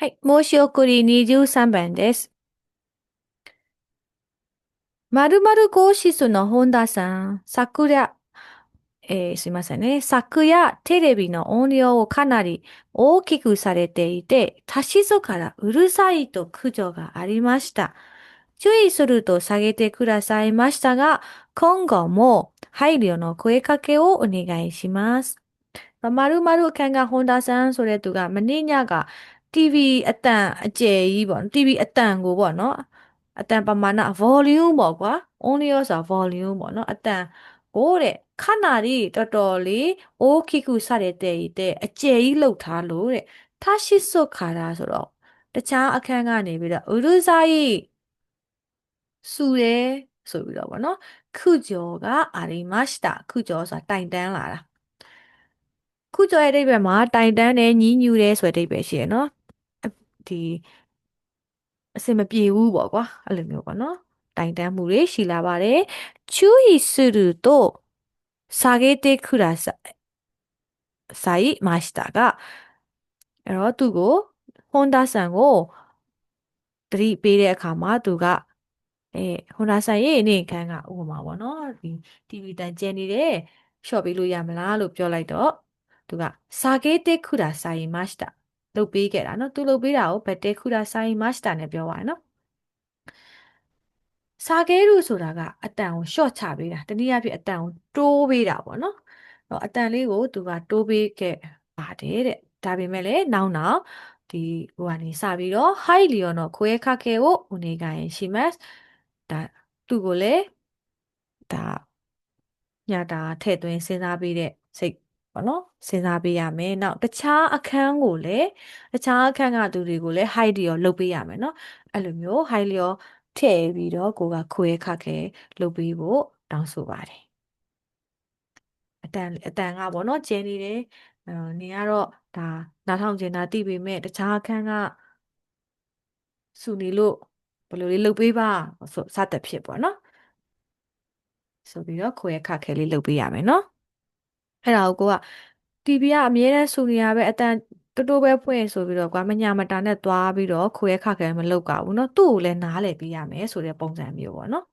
はい。申し送り23番です。〇〇号室の本田さん、昨夜、えー、すいませんね。昨夜、テレビの音量をかなり大きくされていて、足しそからうるさいと苦情がありました。注意すると下げてくださいましたが、今後も配慮の声かけをお願いします。まるまる県が本田さん、それとか、まニーニャが、TV အတန်အကျယ်ကြီးပေါ့ TV အတန်ကိုပေါ့နော်အတန်ပမာဏ volume ပေါ့ကွာ audio ဆိုတာ volume ပေါ့နော်အတန်ကိုတဲ့ခဏလေးတော်တော်လေးအိုးခိခုစတဲ့တဲ့အကျယ်ကြီးလှုပ်ထားလို့တဲ့ထားရှိစွတ်ခါတာဆိုတော့တခြားအခန်းကနေပြီးတော့ဥရုဇာကြီးစူတယ်ဆိုပြီးတော့ဗောနော်ခုကျော်ကအာရီမတ်တာခုကျော်ဆိုတာတိုင်တန်းလာတာခုကျော်ရဲ့အဓိပ္ပာယ်မှာတိုင်တန်းတယ်ညည်းညူတယ်ဆိုတဲ့အဓိပ္ပာယ်ရှိရနော် ဒီအဆင်မပြေဘူးပေါ့ကွာအဲ့လိုမျိုးပေါ့နော်တိုင်တန်းမှုတွေရှိလာပါတယ်ချူဟီဆူရူတိုဆာဂေတေခုရာဆိုင်မာရှတာကအဲ့တော့သူကိုဟွန်ဒါဆန်ကိုတတိပေးတဲ့အခါမှာသူကအဲဟွန်ဒါဆန်ရဲ့အနေခံကဥပမာပေါ့နော်ဒီ TV တန်ကျဲနေတယ်ရှော့ပေးလို့ရမလားလို့ပြောလိုက်တော့သူကစာကေးတက်ခုတာစာရင်မရှတာ လုတ်ပေးခဲ့တာနော်သူလုတ်ပေးတာကိုဘတ်တေခုဒါဆိုင်မတ်တာနဲ့ပြောပါရနော်စာကဲရုဆိုတာကအတန်ကိုရှော့ချပေးတာတနည်းအားဖြင့်အတန်ကိုတိုးပေးတာပေါ့နော်အတန်လေးကိုသူကတိုးပေးခဲ့ပါတယ်တဲ့ဒါပေမဲ့လည်းနောက်နောက်ဒီဟိုကနေစပြီးတော့ high လီယောနော်ခွဲခါခဲကိုဦးနေကိုင်ရှိမတ်ဒါသူ့ကိုလည်းဒါညတာထည့်သွင်းစဉ်းစားပေးတဲ့စိတ် ပေါ့နော်စဉ်းစားပေးရမယ်နောက်တခြားအခန်းကိုလည်းတခြားအခန်းကသူတွေကိုလည်း high လီယောလုပ်ပေးရမယ်နော်အဲ့လိုမျိုး high လီယောထည့်ပြီးတော့ကိုကခွဲခါခဲလုပ်ပေးဖို့တောင်းဆိုပါတယ်အတန်အတန်ကပေါ့နော်ကျင်းနေတယ်အဲနေကတော့ဒါနားထောင်ကျင်တာသိပေမဲ့တခြားအခန်းကစူနေလို့ဘယ်လိုလေးလုပ်ပေးပါဆိုစသဖြင့်ပေါ့နော်ဆိုပြီးတော့ခွဲခါခဲလေးလုပ်ပေးရမယ်နော် အဲ့ဒါကိုက TV ကအမြဲတမ်းစူနေရပဲအတန်တိုးတိုးပဲဖွင့်ဆိုပြီးတော့ကွာမညာမတာနဲ့သွားပြီးတော့ခွဲခါခဲမလုပ်ကြဘူးเนาะသူ့ကိုလည်းနားလည်ပေးရမယ်ဆိုတဲ့ပုံစံမျိုးပေါ့နော်